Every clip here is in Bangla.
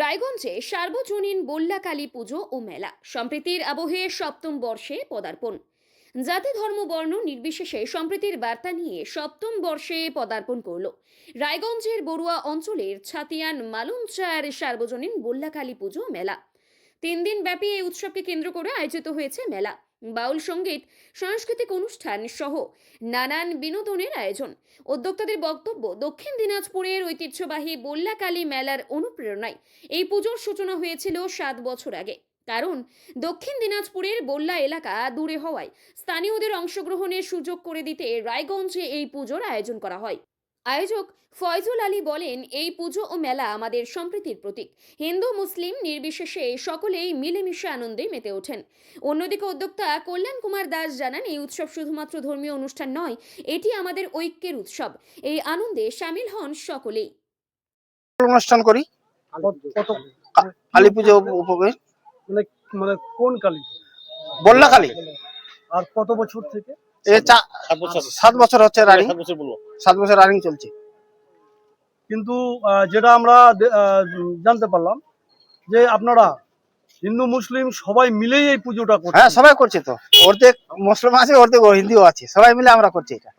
রায়গঞ্জে সার্বজনীন বল্লাকালী পুজো ও মেলা। সম্প্রীতির আবহে সপ্তম বর্ষে পদার্পণ। জাতি, ধর্ম, বর্ণ নির্বিশেষে সম্প্রীতির বার্তা নিয়ে সপ্তম বর্ষে পদার্পণ করল। রায়গঞ্জের বড়ুয়া অঞ্চলের ছাতিয়ান মালুমচার সার্বজনীন বল্লাকালী পুজো মেলা। তিন দিন ব্যাপী এই উৎসবকে কেন্দ্র করে আয়োজিত হয়েছে মেলা। বাউল সংগীত, সাংস্কৃতিক অনুষ্ঠান সহ নানান বিনোদনের আয়োজন। উদ্যোক্তাদের বক্তব্য, দক্ষিণ দিনাজপুরের ঐতিহ্যবাহী বল্লাকালী মেলার অনুপ্রেরণায় এই পুজোর সূচনা হয়েছিল সাত বছর আগে। কারণ, দক্ষিণ দিনাজপুরের বল্লা এলাকা দূরে হওয়ায় স্থানীয়দের অংশগ্রহণের সুযোগ করে দিতে রায়গঞ্জে এই পুজোর আয়োজন করা হয়। আয়োজক ফয়জুল আলী বলেন এই পুজো ও মেলা আমাদের সম্প্রীতির প্রতীক। হিন্দু মুসলিম নির্বিশেষে সকলেই মিলেমিশে আনন্দে মেতে ওঠেন। অন্যদিকে উদ্যোক্তা কল্যাণ কুমার দাস জানান এই উৎসব শুধুমাত্র ধর্মীয় অনুষ্ঠান নয় এটি আমাদের ঐক্যের উৎসব। এই আনন্দে সামিল হন সকলেই। অনুষ্ঠান করি? কালী পুজো মানে মানে কোন কালী বললা কালী আর কত বছর থেকে? সাত বছর। হচ্ছে রানিং। সাত বছর রানিং চলছে। কিন্তু যেটা আমরা জানতে পারলাম যে আপনারা হিন্দু মুসলিম সবাই মিলেই এই পুজোটা করছেন। হ্যাঁ সবাই করছে তো। অর্ধেক মুসলিম আছে অর্ধেক হিন্দিও আছে। সবাই মিলে আমরা করছি এটা।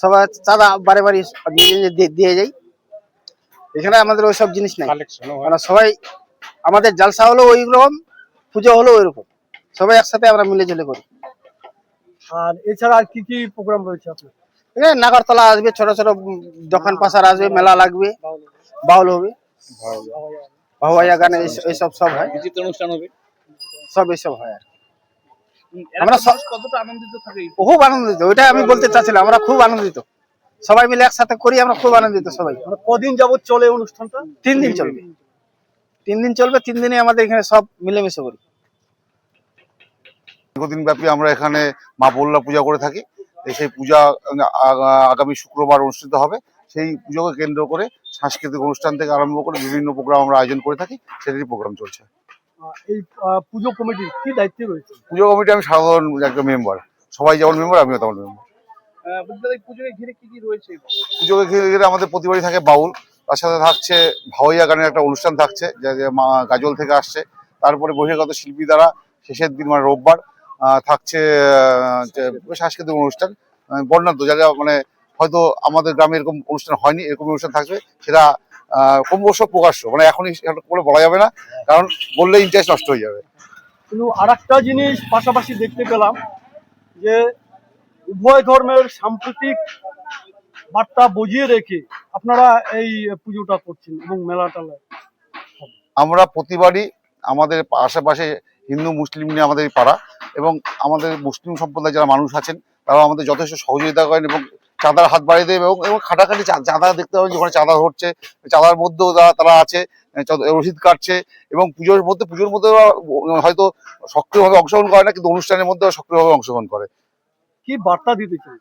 সবাই চাঁদা বারে বারে দিয়ে- দিয়ে যাই এখানে আমাদের ওইসব জিনিস নাই। মানে সবাই আমাদের জালসা হলো ওই রকম পুজো হলো ওই রকম সবাই একসাথে আমরা মিলে ঝুলে করি। আর এছাড়া আর কি কি প্রোগ্রাম রয়েছে আপনার? নাগরতলা আসবে ছোট ছোট দোকান পাশার আসবে মেলা লাগবে। বাউল হবে। ভাওয়াইয়া গানে এইসব সব হয়। বিচিত্র অনুষ্ঠান হবে। সব এইসব হয় আর আমরা সব কতটা আনন্দিত থাকে? খুব আনন্দিত ওইটাই আমি বলতে চাচ্ছিলাম আমরা খুব আনন্দিত। সবাই মিলে একসাথে করি আমরা খুব আনন্দিত সবাই। কদিন যাবত চলে অনুষ্ঠানটা? তিন দিন চলবে। তিন দিন চলবে তিন দিনে আমাদের এখানে সব মিলেমিশে করি। দীর্ঘদিন ব্যাপী আমরা এখানে মা বল্লা পূজা করে থাকি। সেই পূজা আগামী শুক্রবার অনুষ্ঠিত হবে সেই পুজোকে কেন্দ্র করে সাংস্কৃতিক অনুষ্ঠান থেকে আরম্ভ করে বিভিন্ন প্রোগ্রাম আমরা আয়োজন করে থাকি সেটারই প্রোগ্রাম চলছে। এই পুজো কমিটির কি দায়িত্বে রয়েছে? পুজো কমিটি আমি সাধারণ একটা মেম্বার সবাই যেমন মেম্বার আমিও তেমন মেম্বার। পুজোকে ঘিরে কি কি রয়েছে? পুজোকে ঘিরে আমাদের প্রতিবারই থাকে বাউল তার সাথে থাকছে ভাওয়াইয়া গানের একটা অনুষ্ঠান থাকছে যা মা গাজল থেকে আসছে তারপরে বহিরাগত শিল্পী দ্বারা শেষের দিন মানে রোববার থাকছে যে সাংস্কৃতিক অনুষ্ঠান বর্ণাঢ্য যারা মানে হয়তো আমাদের গ্রামে এরকম অনুষ্ঠান হয়নি এরকম অনুষ্ঠান থাকবে সেটা ক্রমশ প্রকাশ্য মানে এখনই করে বলা যাবে না কারণ বললে ইন্টারেস্ট নষ্ট হয়ে যাবে। কিন্তু আর একটা জিনিস পাশাপাশি দেখতে পেলাম যে উভয় ধর্মের সাম্প্রতিক বার্তা বুঝিয়ে রেখে আপনারা এই পুজোটা করছেন এবং মেলাটা আমরা প্রতিবারই আমাদের আশেপাশে হিন্দু মুসলিম নিয়ে আমাদের পাড়া এবং আমাদের মুসলিম সম্প্রদায় যারা মানুষ আছেন তারা আমাদের যথেষ্ট সহযোগিতা করেন এবং চাঁদার হাত বাড়িয়ে দেয় এবং এবং খাটাখাটি চাঁদা দেখতে পাবেন যখন চাঁদা হচ্ছে চাঁদার মধ্যেও তারা তারা আছে রসিদ কাটছে এবং পুজোর মধ্যে পুজোর মধ্যে হয়তো সক্রিয়ভাবে অংশগ্রহণ করে না কিন্তু অনুষ্ঠানের মধ্যে সক্রিয়ভাবে অংশগ্রহণ করে। কি বার্তা দিতে চাই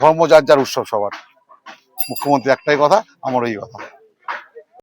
ধর্ম যার যার উৎসব সবার। মুখ্যমন্ত্রী একটাই কথা আমার ওই কথা।